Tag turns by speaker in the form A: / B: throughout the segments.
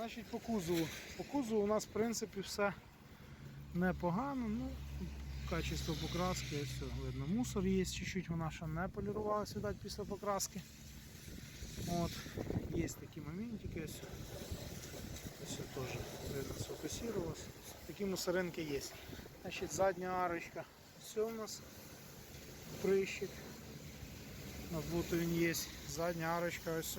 A: значить, по кузову. По кузову у нас, в принципі, все непогано. Ну, качество покраски, все видно. Мусор є чуть-чуть, вона ще не полірувалася, видать, після покраски. От, є такі моментики, ось. Ось теж видно, сфокусировалось. Такі мусоринки є. Значить, задня арочка. Все у нас прищик. На він є. Задня арочка ось.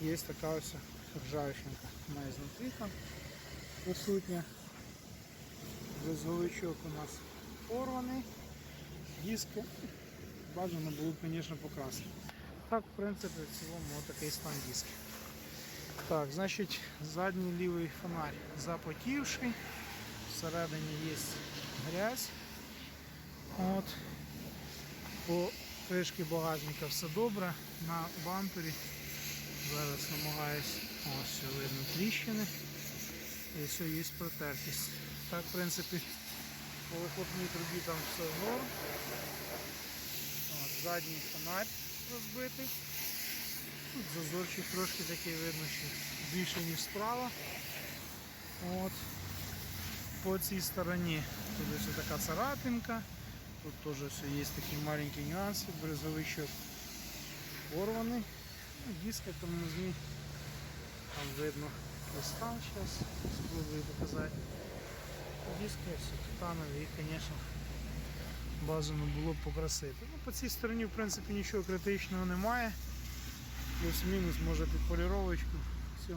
A: Є така ось ржавчинка. Має знутрі присутня. Брезговичок у нас порваний. Диски. Бажано було б, звісно, покрасити. Так, в принципі, в цілому отакий стан диски. Так, значить, задній лівий фонарь запотівший. Всередині є грязь. От. По кришці багажника все добре. На бампері зараз намагаюсь. Ось видно тріщини. І все є протертість. Так, в принципі, по вихлопній трубі там все норм. От, задній фонарь розбитий. Тут зазорчик трошки такий видно, що більше ніж справа. От. По цій стороні тут ось така царапинка. Тут теж все є такі маленькі нюанси, брезовичок порваний. Ну, диски там внизу там видно кристал зараз, спробую показати. Диски все титанові, їх, звісно, бажано було б покрасити. Ну, по цій стороні, в принципі, нічого критичного немає. Плюс-мінус, може під поліровочку. Все.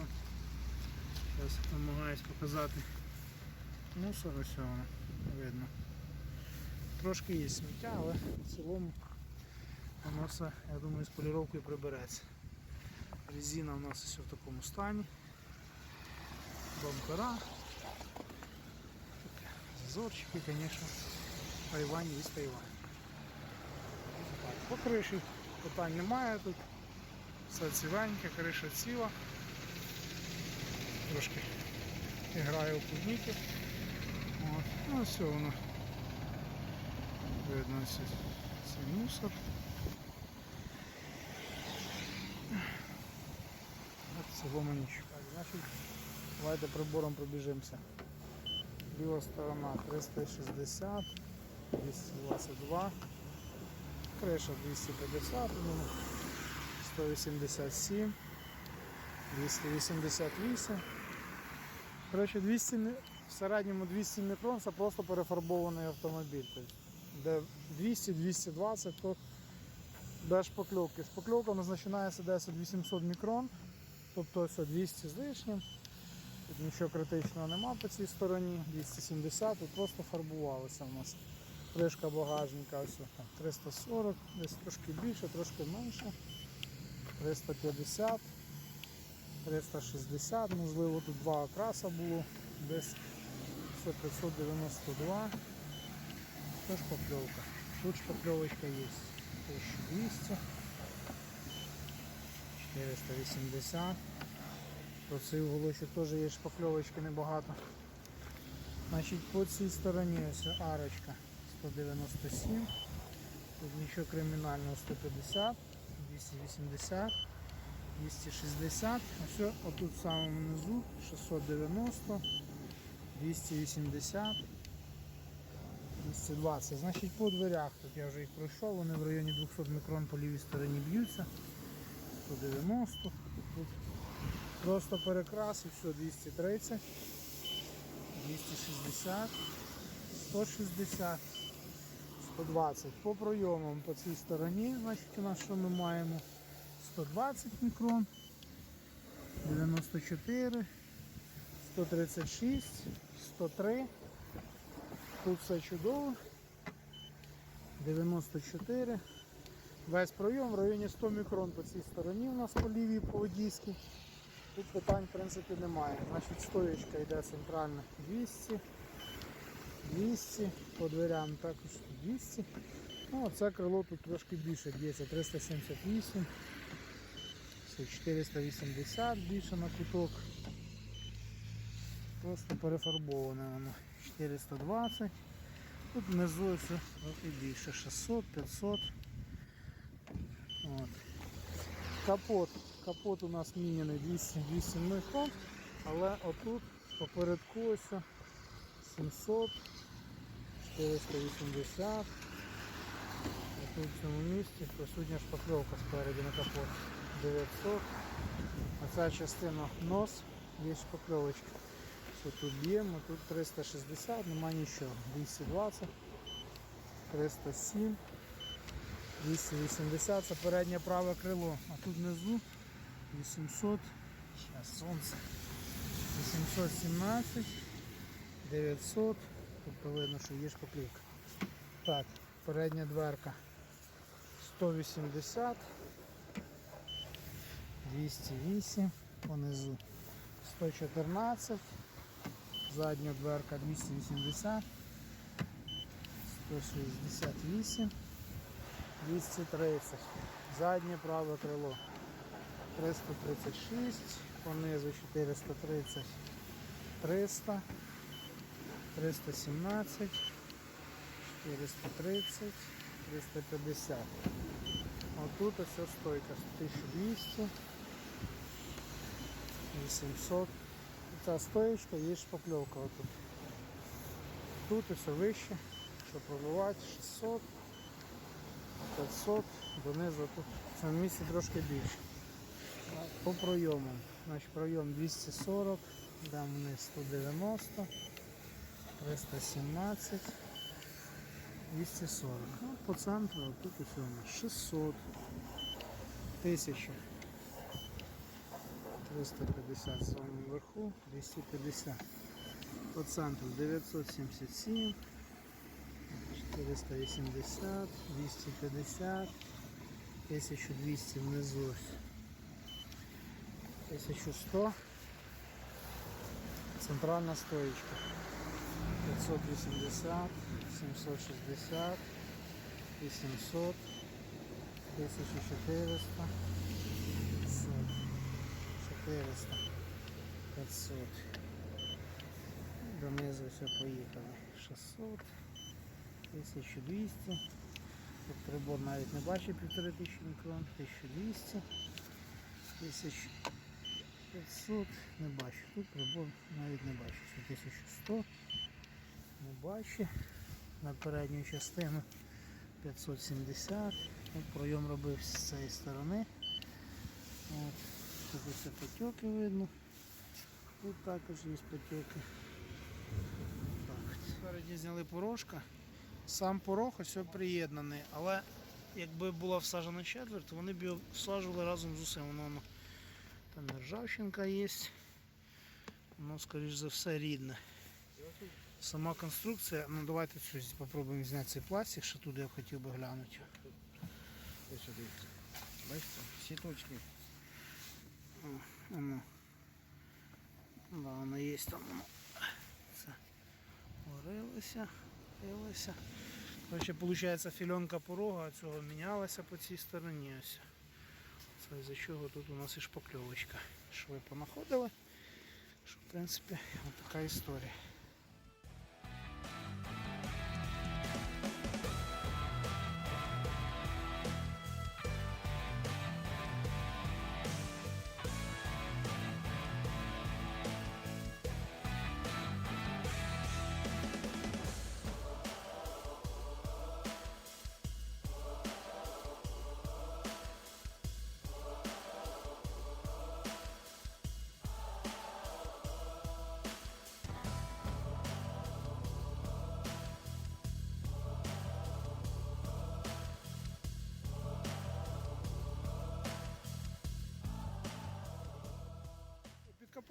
A: Зараз намагаюсь показати. Мусор ось воно видно. Трошки є сміття, але в цілому воно все, я думаю, з поліровкою прибереться. Резина у нас все в такому стані. Бампера. Зазорчики, звісно, Тайвань є Тайвань. По криші питань немає тут. Все ціленьке, криша ціла. Трошки грає у кудніки. От. Ну все воно. Видно ось цей мусор. В цілому. Так, значить, давайте прибором пробіжимося. Ліва сторона 360, 222, криша 250, ну, 187, 288. Коротше, 200, в середньому 200 мікрон це просто перефарбований автомобіль. Тобто, де 200-220, то без шпакльовки. Шпакльовка починається десь від 800 мікрон, тобто ось 200 з лишнім. Тут нічого критичного нема по цій стороні, 270, тут просто фарбувалося у нас. Кришка багажника ось там 340, десь трошки більше, трошки менше. 350, 360, можливо тут два окраса було, десь 592. Це шпакльовка. Тут шпакльовочка є 1200, 480. По цей уголочок теж є шпакльовочки небагато. Значить, по цій стороні ось арочка 197. Тут нічого кримінального 150, 280, 260. Ось отут в самому низу 690, 280, 220. Значить по дверях тут я вже їх пройшов, вони в районі 200 мікрон по лівій стороні б'ються. 190. Тут просто перекрас і все 230, 260, 160. 120 по пройомам по цій стороні, значить у нас що ми маємо 120 мікрон, 94, 136, 103. Тут все чудово. 94. Весь пройом в районі 100 мікрон по цій стороні у нас по лівій по одійській. Тут питань в принципі немає. Значить стоєчка йде центральна 200. 200, по дверям також 200. Ну, це крило тут трошки більше б'ється, 378, 480 більше на куток. Просто перефарбоване воно. 420. Тут внизу все трохи більше, 600, 500. От. Капот. Капот у нас міняний 200 200 мікрон. Але отут попередку 700, 480. А тут в цьому місці присутня шпакльовка спереді на капот 900. А ця частина нос, є шпакльовочка. Що тут б'ємо, тут 360, нема нічого. 220, 307, 280 це переднє праве крило. А тут внизу 800, зараз сонце. 817, 900, тобто видно, що є шпаклівка. Так, передня дверка. 180, 208, понизу. 114, задня дверка 280, 168, 230, заднє праве крило 336, понизу 430, 300, 317, 430, 350. Отут ось стойка 1200, 800. Ця стоечка є шпакльовка отут. Тут ось вище, щоб пробувати 600, 500, донизу тут в місці трошки більше. По пройомам. Значить, пройом 240, йдемо вниз 190, 317, 240. Ну, по центру тут у нас 600, 1000. 350 в самому верху, 250. По центру 977, 480, 250, 1200 внизу. 1100. Центральна стоечка. 580, 760, 800, 1400, 500, 400, 500. Донизу все поїхали. 600, 1200. Тут прибор навіть не бачить 1500 мікрон, 1200, 1000. 500 не бачу. Тут прибор навіть не бачу. 1100 не бачу. На передню частину 570. Тут пройом робився з цієї сторони. От. Тут ось потеки видно. Тут також є потеки. Так. Спереді зняли порожка. Сам порог ось приєднаний, але якби була всаджена четверть, то вони б його всаджували разом з усім. Воно, воно там ржавчинка є. Воно, скоріш за все, рідне. Сама конструкція, ну давайте щось спробуємо зняти цей пластик, що туди я хотів би глянути.
B: Ось сюди. Бачите, всі точки.
A: Воно. Да, воно є там. Це варилося, Короче, виходить, фільонка порога цього мінялася по цій стороні. Ось. Це за чого тут у нас і шпакльовочка. Шви понаходили. Що, в принципі, така історія.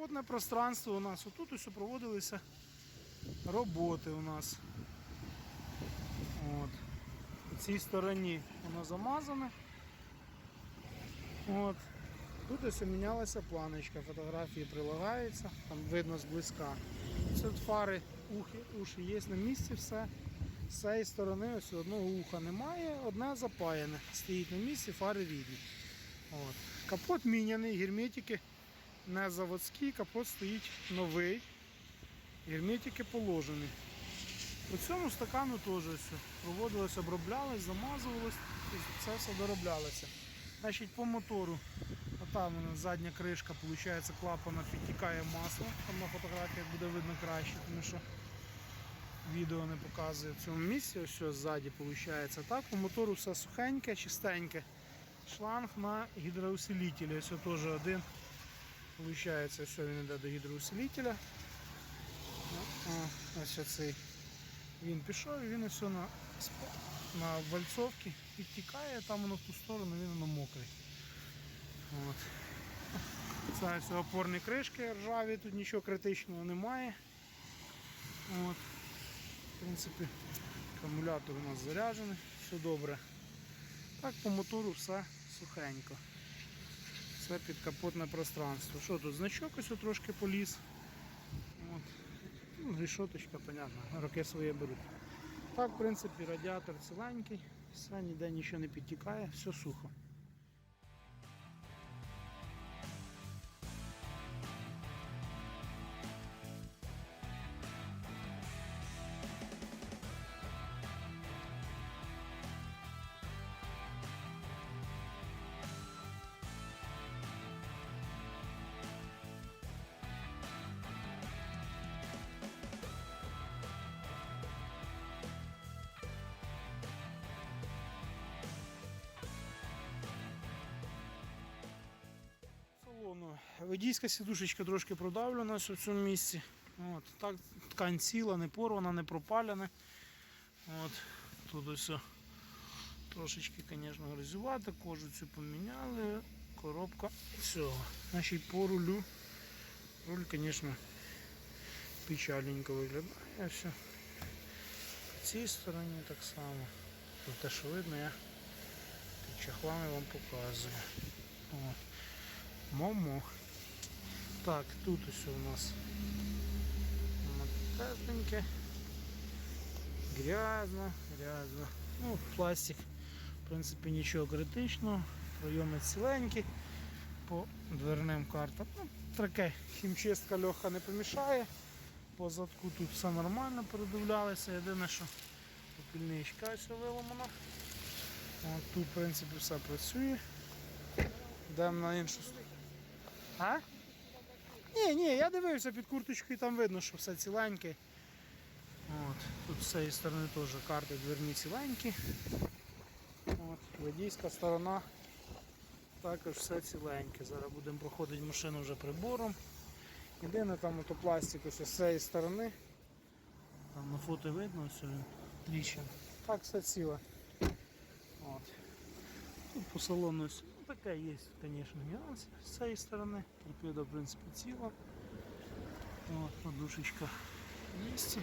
A: Підкапотне пространство у нас. Отут ось проводилися роботи у нас. От. У цій стороні воно замазане. От. Тут ось мінялася планочка, фотографії прилагаються, там видно зблизька. Це фари, ухи, уші є на місці все. З цієї сторони ось одного уха немає, одне запаяне. Стоїть на місці, фари рідні. От. Капот міняний, герметики не заводський, капот стоїть новий. Герметики положені. По цьому стакану теж все. Проводилось, оброблялось, замазувалось, і це все дороблялося. Значить, по мотору. там задня кришка, виходить, клапана підтікає масло. Там на фотографіях буде видно краще, тому що відео не показує в цьому місці. Ось ззаді виходить. Так, у мотору все сухеньке, чистеньке. Шланг на гідроусилителі. Ось теж один. Получається, ось він йде до гідроусилителя. Ну, Ось цей. Він пішов і він ось на, на вальцовці підтікає, там воно в ту сторону він воно мокрий. От. Це ось опорні кришки ржаві, тут нічого критичного немає. От. В принципі, акумулятор у нас заряджений, все добре. Так по мотору все сухенько. Це підкапотне пространство. Що тут? Значок ось трошки поліз. От. Ну, Рішоточка, понятно, роки своє беруть. Так, в принципі, радіатор ціленький, все, ніде нічого не підтікає, все сухо. Водійська сідушечка трошки продавлена у цьому місці. От, так, ткань ціла, не порвана, не пропаляна. От, тут ось трошечки, звісно, грязювата, кожу цю поміняли, коробка всього. Значить, по рулю. Руль, звісно, печаленько виглядає все. По цій стороні так само. Тут те, що видно, я під чахлами вам показую. От. Момо. Так, тут ось у нас тепленьке. Грязно, грязно. Ну, пластик, в принципі, нічого критичного. Пройоми ціленькі по дверним картам. Ну, таке хімчистка легка не помішає. По задку тут все нормально, передивлялися. Єдине, що попільничка. От тут, в принципі, все працює. Йдемо на іншу сторону. Ні, ні, я дивився під курточкою, там видно, що все ціленьке. От, тут з цієї сторони теж карти дверні ціленькі. От, водійська сторона також все ціленьке. Зараз будемо проходити машину вже прибором. Єдине там ото пластик ось з цієї сторони. Там на фото видно, ось тріщин. Так все ціле. От. Тут по салону ось, таке є, звісно, нюанс з цієї сторони. Торпеда, в принципі, ціла. От, подушечка місці.